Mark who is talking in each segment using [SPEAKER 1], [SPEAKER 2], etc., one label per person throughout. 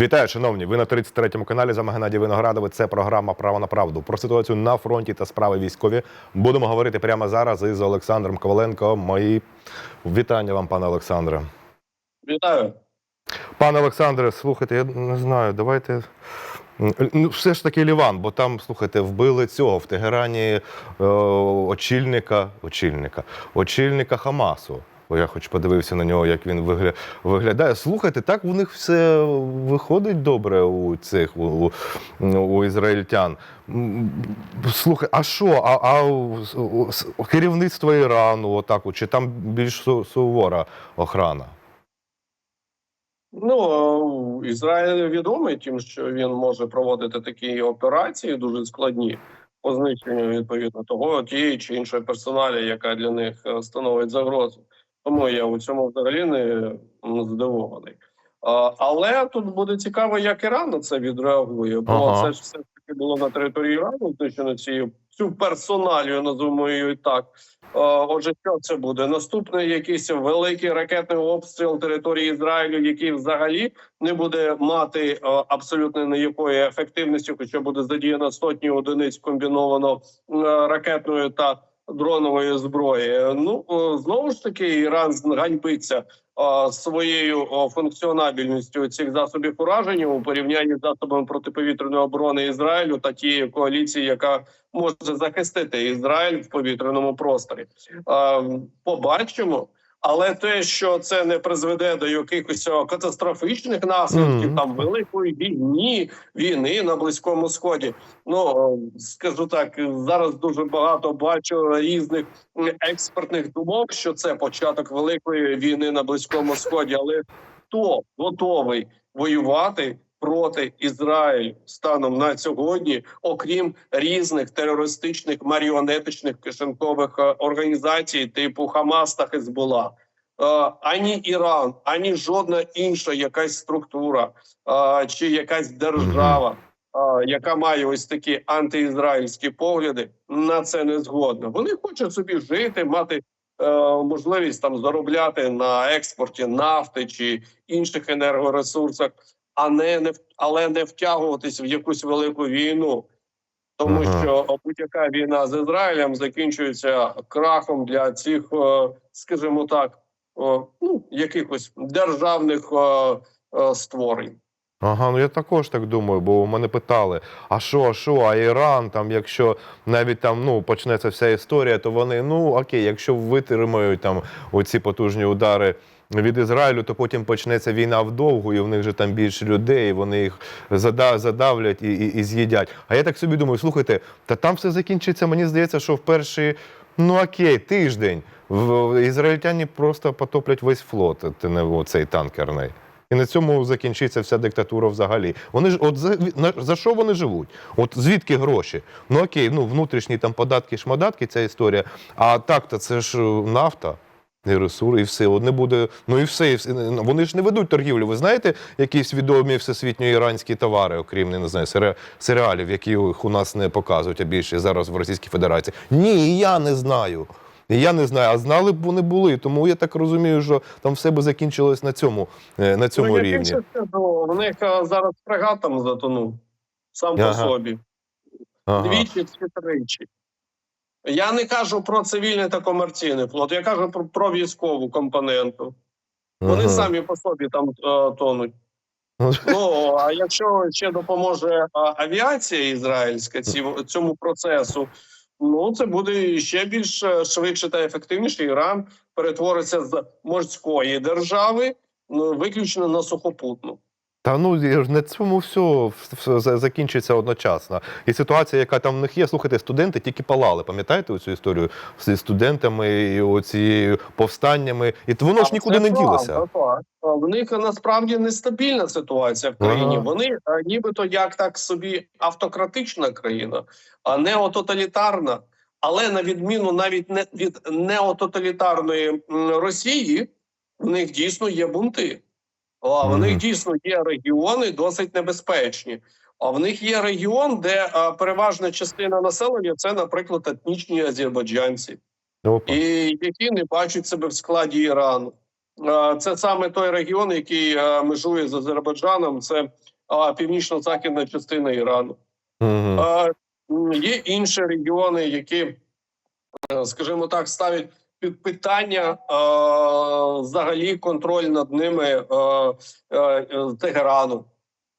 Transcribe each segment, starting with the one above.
[SPEAKER 1] Вітаю, шановні. Ви на 33-му каналі за Геннадій Виноградовий. Це програма Право на правду. Про ситуацію на фронті та справи військові будемо говорити прямо зараз із Олександром Коваленко. Мої вітання вам, пане Олександре.
[SPEAKER 2] Вітаю.
[SPEAKER 1] Пане Олександре, слухайте, я не знаю, давайте. Ну, все ж таки Ліван, бо там, слухайте, вбили цього в Тегерані е, очільника, очільника, очільника Хамасу. Бо я хоч подивився на нього, як він вигля... виглядає. Слухайте, так у них все виходить добре у цих у, у, ізраїльтян. Слухай, а що? А, а керівництво Ірану, отак, чи там більш сувора охрана?
[SPEAKER 2] Ну, Ізраїль відомий тим, що він може проводити такі операції дуже складні по знищенню відповідно того тієї чи іншої персоналі, яка для них е, становить загрозу. Тому я у цьому взагалі не здивований. А, Але тут буде цікаво, як Іран на це відреагує, бо
[SPEAKER 1] Ага.
[SPEAKER 2] це ж все таки було на території Ірану, знищено ці цю персоналію, називаємо її так. Отже, що це буде? Наступний якийсь великий ракетний обстріл території Ізраїлю, який взагалі не буде мати абсолютно ніякої ефективності, хоча буде задіяно сотні одиниць комбіновано ракетної та дронової зброї. Ну знову ж таки, Іран ганьбиться своєю функціонабельністю цих засобів ураження у порівнянні з засобами протиповітряної оборони Ізраїлю та тієї коаліції, яка може захистити Ізраїль в повітряному просторі. Побачимо. Але те, що це не призведе до якихось катастрофічних наслідків,
[SPEAKER 1] Мгм.
[SPEAKER 2] там великої війни, війни на близькому сході. Ну е, скажу так, зараз дуже багато бачу різних експертних думок, що це початок великої війни на близькому сході. Але хто готовий воювати проти Ізраїлю станом на сьогодні, окрім різних терористичних маріонетичних кишенкових е, організацій, типу Хамас та Хезбула. Е, Ані Іран, ані жодна інша якась структура е, чи якась держава, яка має ось такі антиізраїльські погляди, на це не згодна. Вони хочуть собі жити, мати можливість там заробляти на експорті нафти чи інших енергоресурсах, а не, не але не втягуватись в якусь велику війну. Тому
[SPEAKER 1] Ага.
[SPEAKER 2] що будь-яка війна з Ізраїлем закінчується крахом для цих, е, скажімо так, е, ну якихось державних е, створень.
[SPEAKER 1] Ага, ну я також так думаю, бо мене питали: а що, а що, а Іран, там, якщо навіть там ну почнеться вся історія, то вони ну окей, якщо витримають там оці потужні удари. Від Ізраїлю, то потім почнеться війна вдовгу, і в них же там більше людей, вони їх задавлять і, і, і з'їдять. А я так собі думаю, слухайте, та там все закінчиться, мені здається, що в перший, ну окей, тиждень в ізраїльтяні просто потоплять весь флот, оцей танкерний. І на цьому закінчиться вся диктатура взагалі. Вони ж от за, на, за що вони живуть? От звідки гроші? Ну окей, ну внутрішні там податки, шмадатки, ця історія. А так, то це ж е, нафта. І ресурси, і все. От не буде, ну і все, і все. Вони ж не ведуть торгівлю. Ви знаєте якісь відомі всесвітньо іранські товари, окрім не знаю, серіалів, які у нас не показують, а більше зараз в Російській Федерації? Ні, я не знаю. Я не знаю, а знали б вони були. Тому я так розумію, що там все би закінчилось на цьому, е, на цьому
[SPEAKER 2] ну,
[SPEAKER 1] рівні.
[SPEAKER 2] якимось чином в них е, зараз фрегат там затонув сам
[SPEAKER 1] Ага.
[SPEAKER 2] по собі.
[SPEAKER 1] Ага.
[SPEAKER 2] Двічі чи тричі. Я не кажу про цивільний та комерційний флот, я кажу про, про військову компоненту. Вони
[SPEAKER 1] Ага.
[SPEAKER 2] самі по собі там е, тонуть. Ну а якщо ще допоможе авіація ізраїльська ці, цьому процесу, ну це буде ще більш е, швидше та ефективніше. Іран перетвориться з морської держави ну, виключно на сухопутну.
[SPEAKER 1] Та ну я ж на цьому все, все закінчиться одночасно. І ситуація, яка там в них є, слухайте, студенти тільки палали. Пам'ятаєте цю історію зі студентами і оцією повстаннями? І воно ж нікуди не ділося.
[SPEAKER 2] В них насправді нестабільна ситуація в країні.
[SPEAKER 1] Ага.
[SPEAKER 2] Вони е, нібито як так собі автократична країна, а неототалітарна. Але на відміну навіть не від неототалітарної Росії, в них дійсно є бунти. А в них дійсно є регіони досить небезпечні. А в них є регіон, де е, переважна частина населення це, наприклад, етнічні азербайджанці
[SPEAKER 1] Опа.
[SPEAKER 2] і які не бачать себе в складі Ірану. Е, Це саме той регіон, який е, межує з Азербайджаном. Це а, північно-західна частина Ірану. Е, м, Є інші регіони, які, е, скажімо так, ставлять під питання е, взагалі контроль над ними е, е, Тегерану.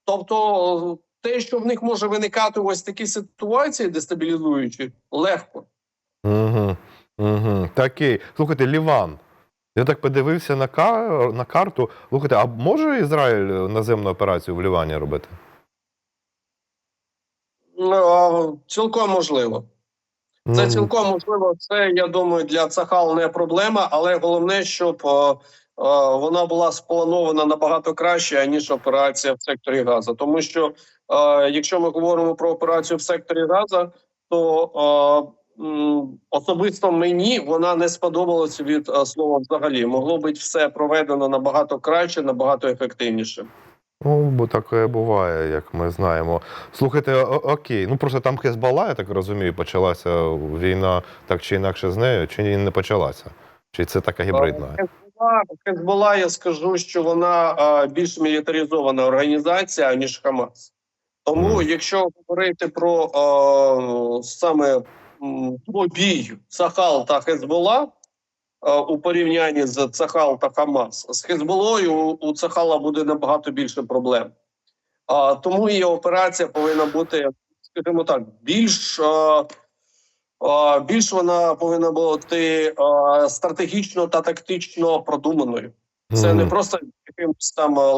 [SPEAKER 2] Тобто, те, що в них може виникати ось такі ситуації, дестабілізуючі, легко.
[SPEAKER 1] Угу. Угу. Такий. Слухайте, Ліван. Я так подивився на, кар... на карту. Слухайте, а може Ізраїль наземну операцію в Лівані робити?
[SPEAKER 2] Цілком можливо. Це
[SPEAKER 1] Ну,
[SPEAKER 2] цілком можливо. Це я думаю, для Цахал не проблема, але головне, щоб е, е, вона була спланована набагато краще ніж операція в секторі Газа. Тому що е, якщо ми говоримо про операцію в секторі Газа, то е, особисто мені вона не сподобалася від е, слова взагалі. Могло бути все проведено набагато краще, набагато ефективніше.
[SPEAKER 1] Ну, бо таке буває, як ми знаємо. Слухайте, окей. Ну просто там Хезбалла, я так розумію, почалася війна так чи інакше з нею, чи ні, не почалася? Чи це така гібридна?
[SPEAKER 2] Хезбола, Хезбола, я скажу, що вона е, більш мілітаризована організація ніж Хамас. Тому,
[SPEAKER 1] Мгм.
[SPEAKER 2] якщо говорити про е, саме бій Цахал та Хезбола е, у порівнянні з Цахал та Хамас, з Хезболою у, Цахала буде набагато більше проблем. А, тому її операція повинна бути, скажімо так, більш. е, а, більш вона повинна бути а, стратегічно та тактично продуманою. Це не просто якимось там а,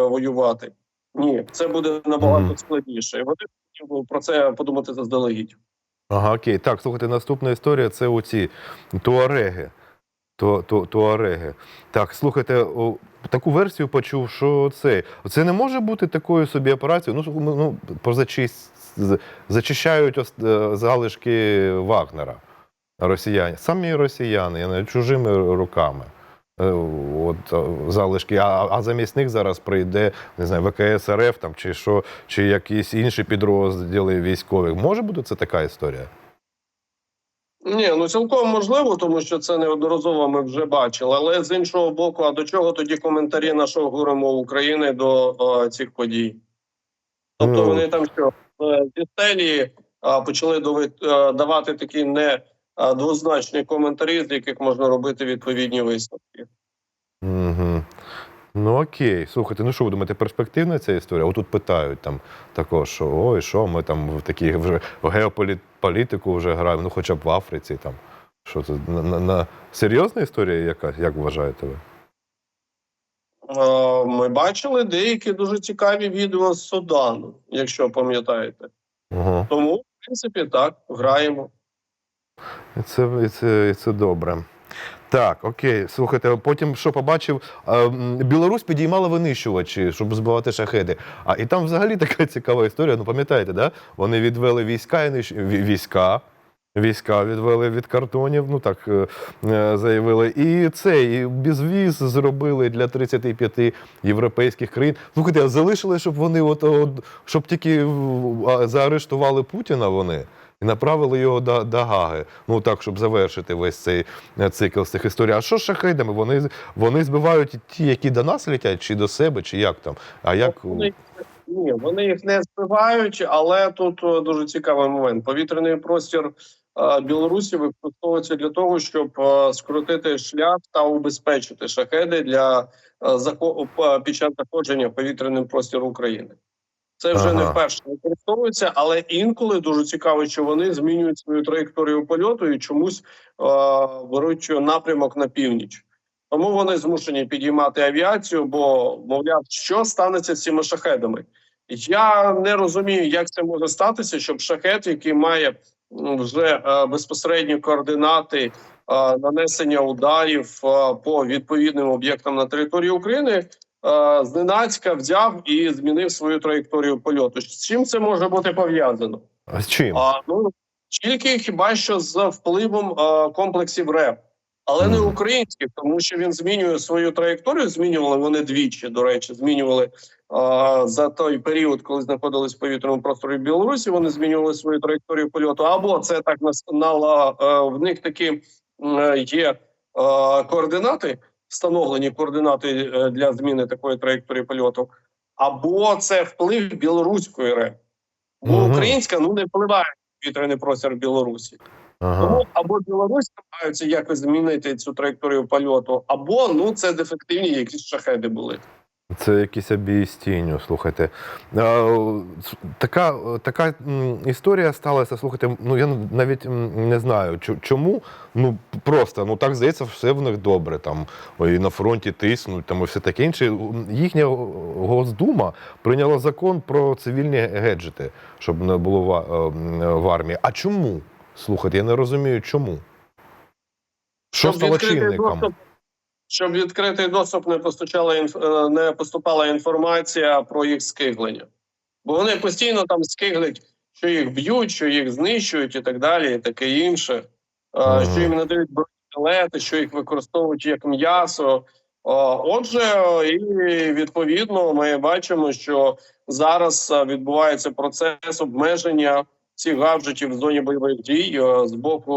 [SPEAKER 2] воювати. Ні, це буде набагато складніше. Вони про це подумати заздалегідь.
[SPEAKER 1] Ага, окей. Так, слухайте, наступна історія це оці туареги. Ту, ту, туареги. Так, слухайте, о, таку версію почув, що це. Це не може бути такою собі операцією. Ну, ну, ну зачищають ос- е, залишки Вагнера. Росіяни. Самі росіяни, чужими руками. Е, От е, залишки, а, а замість них зараз прийде не знаю, ВКС РФ там, чи що, чи якісь інші підрозділи військових. Може бути це така історія?
[SPEAKER 2] Ні, ну цілком можливо, тому що це неодноразово ми вже бачили. Але з іншого боку, а до чого тоді коментарі нашого гурему України до а, цих подій? Тобто
[SPEAKER 1] Ну.
[SPEAKER 2] вони там що е, зі стелі а, почали давати такі не двозначні коментарі, з яких можна робити відповідні висновки.
[SPEAKER 1] Угу. Ну окей, слухайте, ну що ви думаєте, перспективна ця історія? Отут питають там також, що ой, що ми там в такі вже в геополітику вже граємо, ну хоча б в Африці там. Що це на, на, на серйозна історія якась, як вважаєте ви?
[SPEAKER 2] Е, Ми бачили деякі дуже цікаві відео з Судану, якщо пам'ятаєте.
[SPEAKER 1] Угу.
[SPEAKER 2] Тому, в принципі, так, граємо.
[SPEAKER 1] І це, і це, і це добре. Так, окей, слухайте, потім що побачив, Білорусь підіймала винищувачі, щоб збивати шахеди. А і там взагалі така цікава історія. Ну пам'ятаєте, да? Вони відвели війська і нищ... війська. Війська відвели від картонів, ну так е, е, заявили. І це, і безвіз зробили для 35 європейських країн. Слухайте, а залишили, щоб вони от, от щоб тільки заарештували Путіна вони і направили його до, до Гаги. Ну так, щоб завершити весь цей е, цикл з цих історій. А що з шахедами? Вони, вони збивають ті, які до нас летять, чи до себе, чи як там? А як
[SPEAKER 2] ні, вони їх не збивають, але тут е, дуже цікавий момент. Повітряний простір е, Білорусі використовується для того, щоб скоротити шлях та убезпечити шахеди для під час заходження в повітряний простір України. Це вже не вперше використовується, але інколи дуже цікаво, що вони змінюють свою траєкторію польоту і чомусь е, беруть напрямок на північ. Тому вони змушені підіймати авіацію, бо мовляв, що станеться з цими шахедами. Я не розумію, як це може статися, щоб шахет, який має вже е, безпосередні координати е, нанесення ударів е, по відповідним об'єктам на території України, зненацька взяв і змінив свою траєкторію польоту. З чим це може бути пов'язано?
[SPEAKER 1] А з чим?
[SPEAKER 2] А ну тільки хіба що з впливом е, комплексів РЕП, але не українських, тому що він змінює свою траєкторію. Змінювали вони двічі. До речі, змінювали е, за той період, коли знаходились в повітряному просторі Білорусі. Вони змінювали свою траєкторію польоту. Або це так нас нала е, в них такі е, є е, координати, встановлені координати е, для зміни такої траєкторії польоту. або це вплив білоруської РЕП. Бо
[SPEAKER 1] угу.
[SPEAKER 2] українська ну не впливає на вітряний простір Білорусі.
[SPEAKER 1] Ага.
[SPEAKER 2] Тому або білорусь намагаються якось змінити цю траєкторію польоту, або ну це дефективні якісь шахеди були.
[SPEAKER 1] Це якісь обій з тінню, слухайте. Така, така історія сталася. Слухайте, ну я навіть не знаю, чому. Ну просто ну так здається, все в них добре. Там і на фронті тиснуть, там і все таке інше. Їхня Госдума прийняла закон про цивільні геджети, щоб не було в, армії. А чому? Слухайте, я не розумію, чому. Що стало чинником?
[SPEAKER 2] Щоб відкритий доступ не постачала е, не поступала інформація про їх скиглення. Бо вони постійно там скиглять, що їх б'ють, що їх знищують і так далі, і таке інше. Е, Що їм надають бронежилети, що їх використовують як м'ясо. Е, Отже, і відповідно ми бачимо, що зараз відбувається процес обмеження цих гаджетів в зоні бойових дій з боку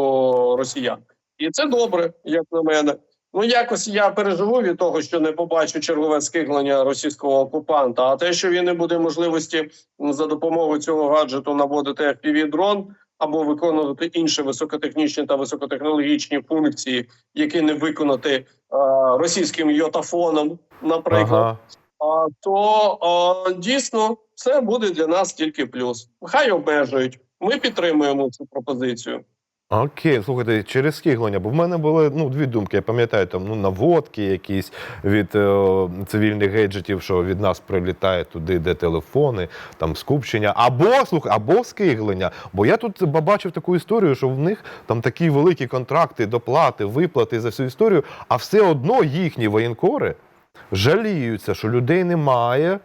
[SPEAKER 2] росіян. І це добре, як на мене. Ну якось я переживу від того, що не побачу чергове скиглення російського окупанта. А те, що він не буде можливості за допомогою цього гаджету наводити fpv дрон або виконувати інші високотехнічні та високотехнологічні функції, які не виконати е, російським йотафоном, наприклад
[SPEAKER 1] Ага.
[SPEAKER 2] а, то а, дійсно це буде для нас тільки плюс. Хай обмежують. Ми підтримуємо цю пропозицію.
[SPEAKER 1] Окей, слухайте, через скиглення, бо в мене були ну, дві думки. Я пам'ятаю, там ну, наводки якісь від е, цивільних гейджетів, що від нас прилітає туди, де телефони, там скупчення, або слухай, або скиглення. Бо я тут побачив таку історію, що в них там такі великі контракти, доплати, виплати за всю історію, а все одно їхні воєнкори жаліються, що людей немає.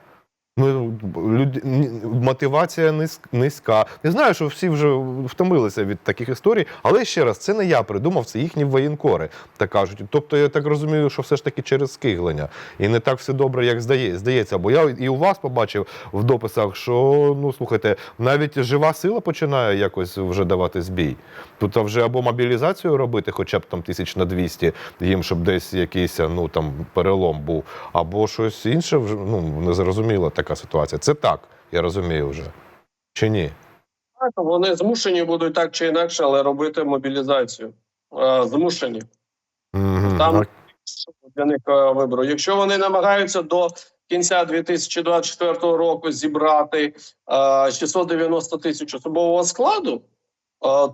[SPEAKER 1] Ну, люд... мотивація низька. Я знаю, що всі вже втомилися від таких історій, але ще раз, це не я придумав, це їхні воєнкори, так кажуть. Тобто я так розумію, що все ж таки через скиглення. І не так все добре, як здає, здається. Бо я і у вас побачив в дописах, що ну слухайте, навіть жива сила починає якось вже давати збій. Тут вже або мобілізацію робити, хоча б там тисяч на 200 їм, щоб десь якийсь ну там перелом був, або щось інше ну незрозуміла така ситуація. Це так, я розумію вже. Чи ні?
[SPEAKER 2] Так, вони змушені будуть так чи інакше, але робити мобілізацію. Е, Змушені
[SPEAKER 1] Угу.
[SPEAKER 2] Там- для них е, вибору. Якщо вони намагаються до кінця 2024 року зібрати е, 690 тисяч особового складу, е,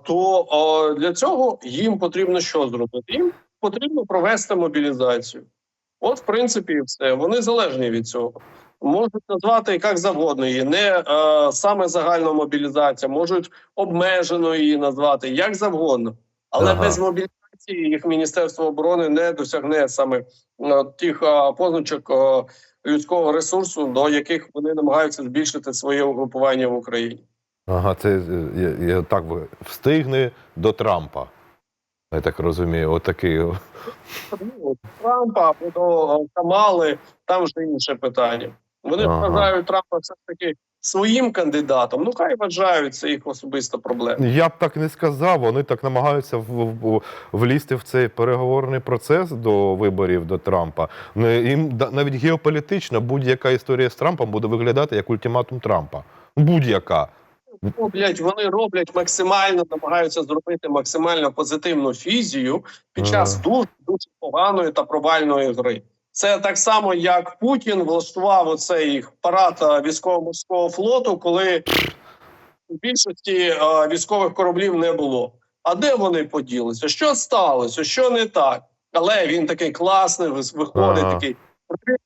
[SPEAKER 2] то е, для цього їм потрібно що зробити? Їм потрібно провести мобілізацію. От, в принципі, і все. Вони залежні від цього. Можуть назвати як завгодно її, не е, саме загальна мобілізація, можуть обмежено її назвати як завгодно, але
[SPEAKER 1] Ага.
[SPEAKER 2] без мобілізації їх Міністерство оборони не досягне саме е, тих е, позначок е, людського ресурсу, до яких вони намагаються збільшити своє угрупування в Україні.
[SPEAKER 1] Ага, це е, я, я так ви- встигне до Трампа. Я так розумію, отакий.
[SPEAKER 2] Ну, Трампа або до е, Камали, там вже інше питання. Вони
[SPEAKER 1] Ага.
[SPEAKER 2] вважають Трампа все ж таки своїм кандидатом. Ну хай вважають це їх особиста проблема.
[SPEAKER 1] Я б так не сказав. Вони так намагаються в, в, влізти в цей переговорний процес до виборів до Трампа. Ну, Їм навіть геополітично будь-яка історія з Трампом буде виглядати як ультиматум Трампа. Будь-яка.
[SPEAKER 2] роблять, вони роблять максимально, намагаються зробити максимально позитивну фізію під час
[SPEAKER 1] Ага.
[SPEAKER 2] дуже дуже поганої та провальної гри. Це так само, як Путін влаштував оцей парад е, військово-морського флоту, коли в більшості е, військових кораблів не було. А де вони поділися? Що сталося? Що не так? Але він такий класний, виходить
[SPEAKER 1] Ага.
[SPEAKER 2] такий.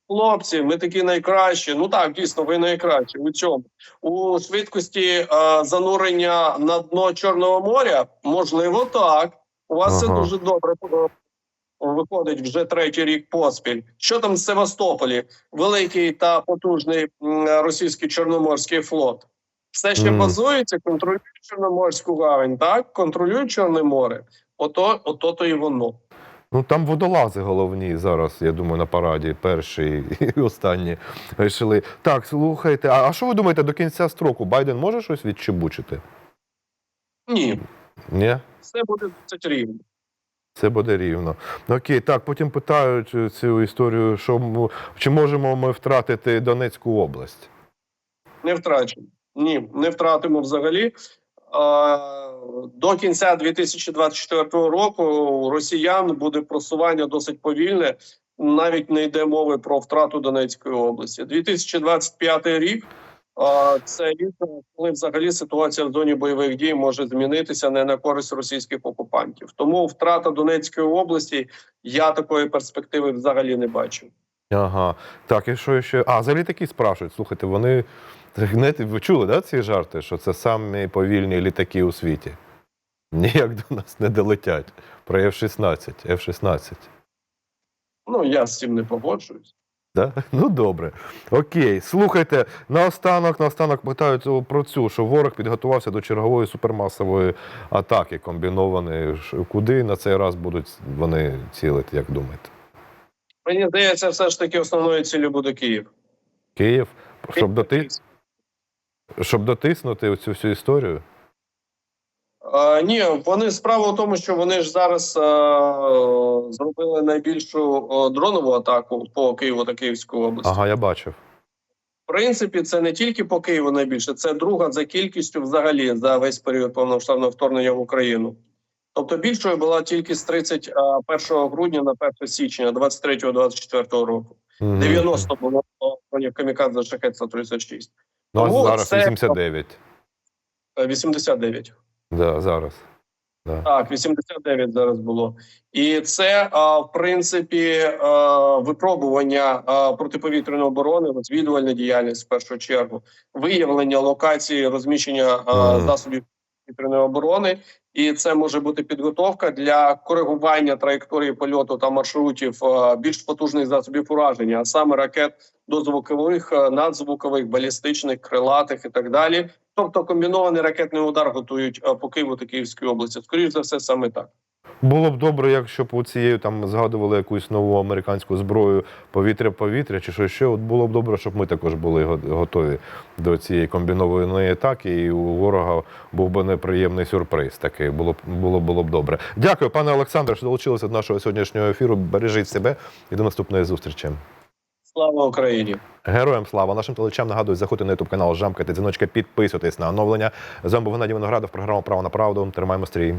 [SPEAKER 2] Хлопці, ми такі найкращі. Ну так, дійсно, ви найкращі у цьому у швидкості е, занурення на дно Чорного моря? Можливо, так. У вас це дуже добре е, виходить вже третій рік поспіль. Що там в Севастополі? Великий та потужний російський чорноморський флот. Все ще
[SPEAKER 1] Мгм.
[SPEAKER 2] базується, контролює Чорноморську гавань, так? Контролює Чорне море. Ото, ото то і воно.
[SPEAKER 1] Ну там водолази головні зараз, я думаю, на параді перші і останні йшли. Так, слухайте, а, а що ви думаєте до кінця строку? Байден може щось відчебучити?
[SPEAKER 2] Ні,
[SPEAKER 1] Ні?
[SPEAKER 2] все буде досить рівно.
[SPEAKER 1] Це буде рівно. Окей, так, потім питають е, цю історію, що чи можемо ми втратити Донецьку область?
[SPEAKER 2] Не втрачено. Ні, не втратимо взагалі. До кінця 2024 року у росіян буде просування досить повільне. Навіть не йде мови про втрату Донецької області. 2025 рік це рік, коли взагалі ситуація в зоні бойових дій може змінитися не на користь російських окупантів. Тому втрата Донецької області я такої перспективи взагалі не бачу.
[SPEAKER 1] Ага. Так, і що ще? А, взагалі такі спрашують. Слухайте, вони. Знаєте, ви чули, да, ці жарти, що це самі повільні літаки у світі? Ніяк до нас не долетять. Про F-16, F-16.
[SPEAKER 2] Ну я з цим не погоджуюсь.
[SPEAKER 1] Да? Ну добре. Окей. Слухайте, наостанок, наостанок питають про цю, що ворог підготувався до чергової супермасової атаки комбінованої. Куди на цей раз будуть вони цілити, як думаєте?
[SPEAKER 2] Мені здається, все ж таки основною ціллю буде Київ.
[SPEAKER 1] Київ? Щоб, доти... Щоб дотиснути цю всю історію?
[SPEAKER 2] А, ні, вони справа в тому, що вони ж зараз а, зробили найбільшу а, дронову атаку по Києву та Київській області.
[SPEAKER 1] Ага, я бачив.
[SPEAKER 2] В принципі, це не тільки по Києву найбільше, це друга за кількістю взагалі за весь період повномасштабного вторгнення в Україну. Тобто більшою була тільки з 31 грудня на 1 січня 23-24 року.
[SPEAKER 1] Мгм.
[SPEAKER 2] 90 було камікадзе шахет 136
[SPEAKER 1] Ну, а зараз
[SPEAKER 2] це-
[SPEAKER 1] 89.
[SPEAKER 2] е, 89.
[SPEAKER 1] Да, зараз. Да.
[SPEAKER 2] Так, 89 зараз було, і це а, в принципі а, випробування а, протиповітряної оборони, розвідувальна діяльність в першу чергу, виявлення локації розміщення а, засобів повітряної оборони, і це може бути підготовка для коригування траєкторії польоту та маршрутів а, більш потужних засобів ураження, а саме ракет дозвукових, надзвукових, балістичних, крилатих і так далі. Тобто комбінований ракетний удар готують по Києву та Київській області. Скоріше за все, саме так.
[SPEAKER 1] Було б добре, якщо б у цією там згадували якусь нову американську зброю повітря-повітря чи що ще. От було б добре, щоб ми також були готові до цієї комбінованої атаки, і у ворога був би неприємний сюрприз. Такий було б було, було б добре. Дякую, пане Олександре, що долучилися до нашого сьогоднішнього ефіру. Бережіть себе і до наступної зустрічі.
[SPEAKER 2] Слава Україні!
[SPEAKER 1] Героям слава нашим телечам нагадую, заходьте на ютуб канал, жамкайте дзвіночка, підписуйтесь на оновлення. З вами був Геннадій Виноградов, програма Право на правду. Тримаємо стрій.